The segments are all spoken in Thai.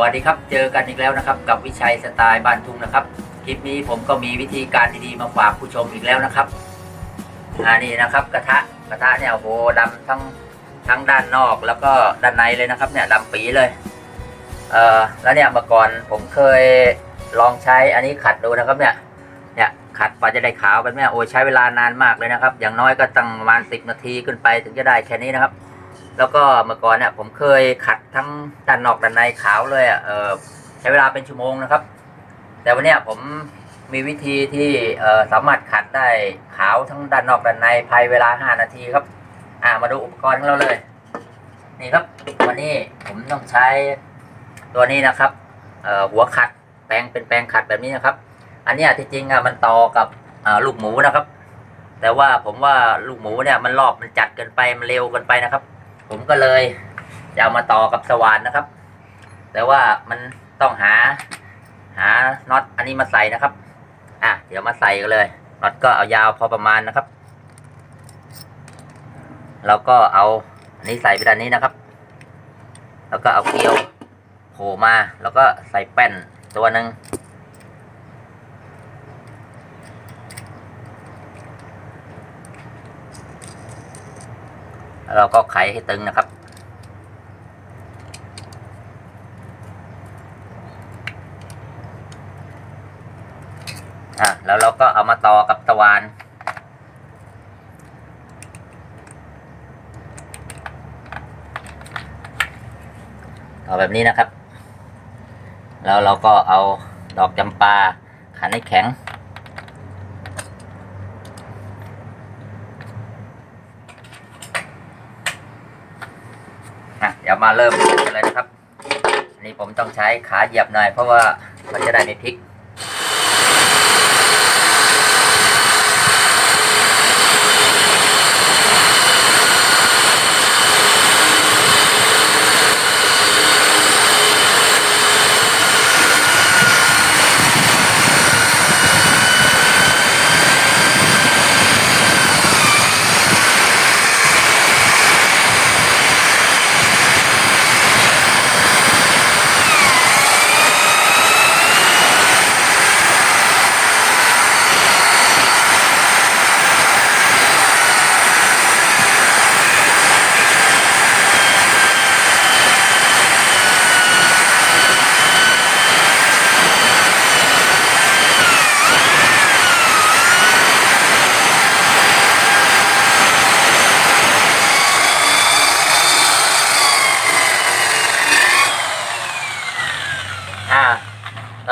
วัสดีครับ เจอกันอีกแล้วนะครับกับวิชัยสไตล์บ้านทุ่งนะครับ คลิปนี้ผมก็มีวิธีการดีๆมาฝากผู้ชมอีกแล้วนะครับอ่านี่นะครับกระทะกระทะเนี่ยโอ้โหดำทั้งทั้งด้านนอกแล้วก็ด้านในเลยนะครับเนี่ยดำปีเลยเออแล้วเนี่ยเมื่อก่อนผมเคยลองใช้อันนี้ขัดดูนะครับเนี่ยเนี่ยขัดกว่าจะได้ขาวแบบเนี้ยโอ้ยใช้เวลานานมากเลยนะครับ อย่างน้อยก็ตั้งประมาณสิบนาทีขึ้นไปถึงจะได้แค่นี้นะครับ แล้วก็เมื่อก่อนเนี่ยผมเคยขัดทั้งด้านนอกด้านในขาวเลยอะเออใช้เวลาเป็นชั่วโมงนะครับ แต่วันเนี้ยผมมีวิธีที่เออสามารถขัดได้ขาวทั้งด้านนอกด้านในภายเวลา 5 นาทีครับ อ่ามาดูอุปกรณ์ของเราเลย นี่ครับวันนี้ผมต้องใช้ตัวนี้นะครับเออหัวขัดแปรงเป็นแปรงขัดแบบนี้นะครับ อันนี้ที่จริงอะมันต่อกับลูกหมูนะครับ แต่ว่าผมว่าลูกหมูเนี่ยมันรอบมันจัดเกินไปมันเร็วเกินไปนะครับ ผมก็เลยจะเอามาต่อกับสว่านนะครับ แต่ว่ามันต้องหาหาน็อตอันนี้มาใส่นะครับ อะเดี๋ยวมาใส่กันเลยน็อตก็เอายาวพอประมาณนะครับ แล้วก็เอาอันนี้ใส่ไปด้านนี้นะครับ แล้วก็เอาเกลียวโผล่มาแล้วก็ใส่แป้นตัวหนึ่งแล้ว เราก็ไขให้ตึงนะครับ อะแล้วเราก็เอามาต่อกับตะวานต่อแบบนี้นะครับ แล้วเราก็เอาดอกจำปาขันให้แข็ง อะเดี๋ยว มาเริ่มกันเลยนะครับ อันนี้ผมต้องใช้ขาเหยียบหน่อยเพราะว่ามันจะได้ไม่พลิก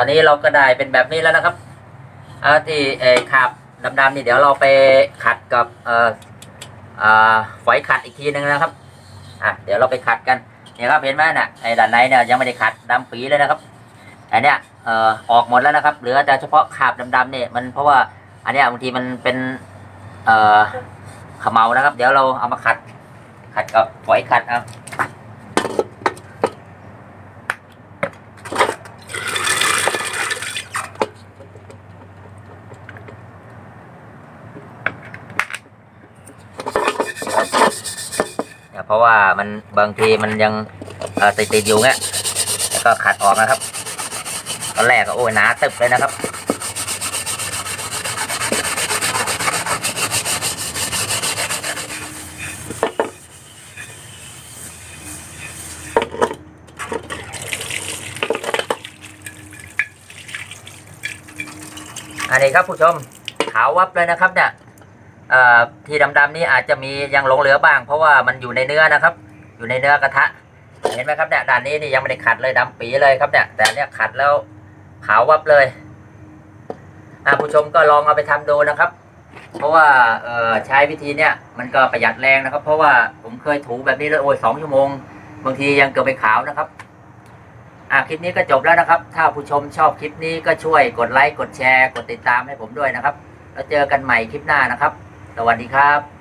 อนนี้เราก็ได้เป็นแบบนี้แล้วนะครับอ่าที่เออขับดำๆนี่เดี๋ยวเราไปขัดกับเอ่ออ่าฝอยขัดอีกทีนึงนะครับอะเดี๋ยวเราไปขัดกันเนี่ยครับเห็นไหมน่ะไอ้ด้านในเนี่ยยังไม่ได้ขัดดำปีเลยนะครับอันเนี้ยเอ่อออกหมดแล้วนะครับเหลือแต่เฉพาะขาบดำๆเนี่ยมันเพราะว่าอันเนี้ยบางทีมันเป็นเอ่อขมเมานะครับ เดี๋ยวเราเอามาขัดขัดกับฝอยขัดเอา เพราะว่ามันบางทีมันยังติดติดๆอยู่เงี้ยแล้วก็ขัดออกนะครับตอนแรกก็โอ้ยหนาตึบเลยนะครับอันนี้ครับผู้ชมขาววับเลยนะครับเนี่ย ที่ดำๆนี่อาจจะมียังหลงเหลือบ้าง เพราะว่ามันอยู่ในเนื้อนะครับ อยู่ในเนื้อกระทะ เห็นไหมครับเนี่ยด้านนี้นี่ยังไม่ได้ขัดเลยดำปีเลยครับเนี่ยแต่เนี่ยขัดแล้วขาววับเลยผู้ชมก็ลองเอาไปทำดูนะครับ เพราะว่าเออใช้วิธีเนี้ยมันก็ประหยัดแรงนะครับ เพราะว่าผมเคยถูแบบนี้เลยโอ้ยสองชั่วโมง บางทียังเกือบไปขาวนะครับอ่าคลิปนี้ก็จบแล้วนะครับ ถ้าผู้ชมชอบคลิปนี้ก็ช่วยกดไลค์กดแชร์ กดติดตามให้ผมด้วยนะครับ แล้วเจอกันใหม่คลิปหน้านะครับ สวัสดีครับ